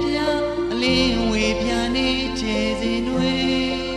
ပြအလင်းဝေပြနေခြေစဉ်တွေ